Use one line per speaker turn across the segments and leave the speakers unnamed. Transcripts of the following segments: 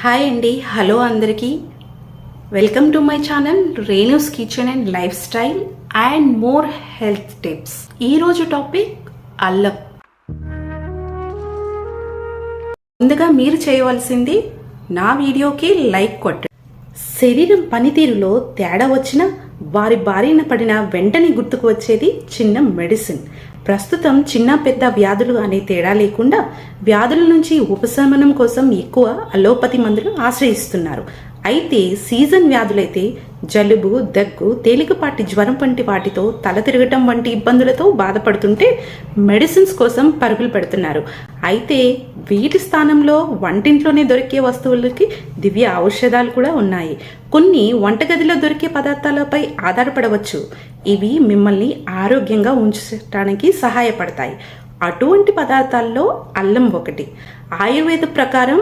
Hi అండి. Hello అందరికీ. Welcome to my channel Renu's kitchen and lifestyle and more health tips. ఈరోజు topic అల్లం. ముందుగా మీరు చేయవలసింది నా వీడియోకి లైక్ కొట్టండి. శరీరం పనితీరులో తేడా వచ్చినా వారి బారిన పడిన వెంటనే గుర్తుకు వచ్చేది చిన్న మెడిసిన్. ప్రస్తుతం చిన్న పెద్ద వ్యాధులు అనే తేడా లేకుండా వ్యాధుల నుంచి ఉపశమనం కోసం ఎక్కువ అలోపతి మందులు ఆశ్రయిస్తున్నారు. అయితే సీజన్ వ్యాధులైతే జలుబు దగ్గు తేలికపాటి జ్వరం వంటి వాటితో తల తిరగటం వంటి ఇబ్బందులతో బాధపడుతుంటే మెడిసిన్స్ కోసం పరుగులు పెడుతున్నారు. అయితే వీటి స్థానంలో వంటింట్లోనే దొరికే వస్తువులకి దివ్య ఔషధాలు కూడా ఉన్నాయి. కొన్ని వంటగదిలో దొరికే పదార్థాలపై ఆధారపడవచ్చు. ఇవి మిమ్మల్ని ఆరోగ్యంగా ఉంచడానికి సహాయపడతాయి. అటువంటి పదార్థాల్లో అల్లం ఒకటి. ఆయుర్వేద ప్రకారం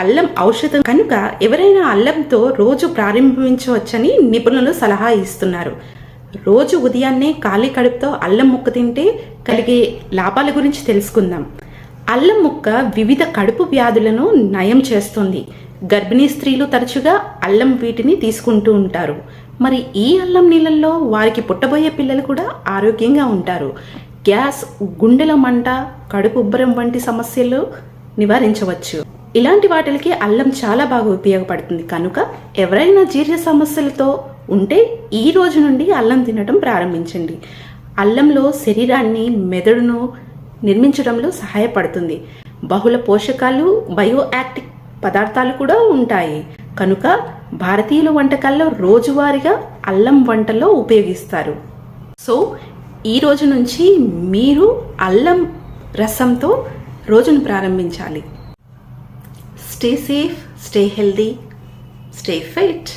అల్లం ఔషధం. కనుక ఎవరైనా అల్లంతో రోజు ప్రారంభించవచ్చని నిపుణులు సలహా ఇస్తున్నారు. రోజు ఉదయాన్నే ఖాళీ కడుపుతో అల్లం ముక్క తింటే కలిగే లాభాల గురించి తెలుసుకుందాం. అల్లం ముక్క వివిధ కడుపు వ్యాధులను నయం చేస్తుంది. గర్భిణీ స్త్రీలు తరచుగా అల్లం వీటిని తీసుకుంటూ ఉంటారు. మరి ఈ అల్లం నీళ్ళల్లో వారికి పుట్టబోయే పిల్లలు కూడా ఆరోగ్యంగా ఉంటారు. గ్యాస్ గుండెల మంట కడుపు ఉబ్బరం వంటి సమస్యలు నివారించవచ్చు. ఇలాంటి వాటికి అల్లం చాలా బాగా ఉపయోగపడుతుంది. కనుక ఎవరైనా జీర్ణ సమస్యలతో ఉంటే ఈ రోజు నుండి అల్లం తినడం ప్రారంభించండి. అల్లంలో శరీరాన్ని మెదడును నిర్మించడంలో సహాయపడుతుంది. బహుళ పోషకాలు బయో యాక్టివ్ పదార్థాలు కూడా ఉంటాయి. కనుక భారతీయుల వంటకాల్లో రోజువారీగా అల్లం వంటలో ఉపయోగిస్తారు. సో ఈ రోజు నుంచి మీరు అల్లం రసంతో రోజును ప్రారంభించాలి. Stay safe stay healthy stay fit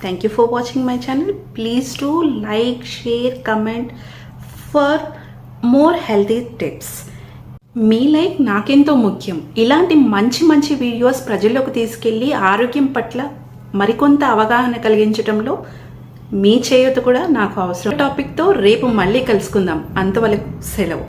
thank you for watching my channel please to like share comment for more healthy tips me like నాకెంతో ముఖ్యం ఇలాంటి మంచి మంచి వీడియోస్ ప్రజల్లోకి తీసుకెళ్ళి ఆరోగ్యం పట్ల మరికొంత అవగాహన కలిగించడంలో మీ చేయూత కూడా నాకు అవసరం టాపిక్తో రేపు మళ్ళీ కలుసుకుందాం అంతవరకు సెలవు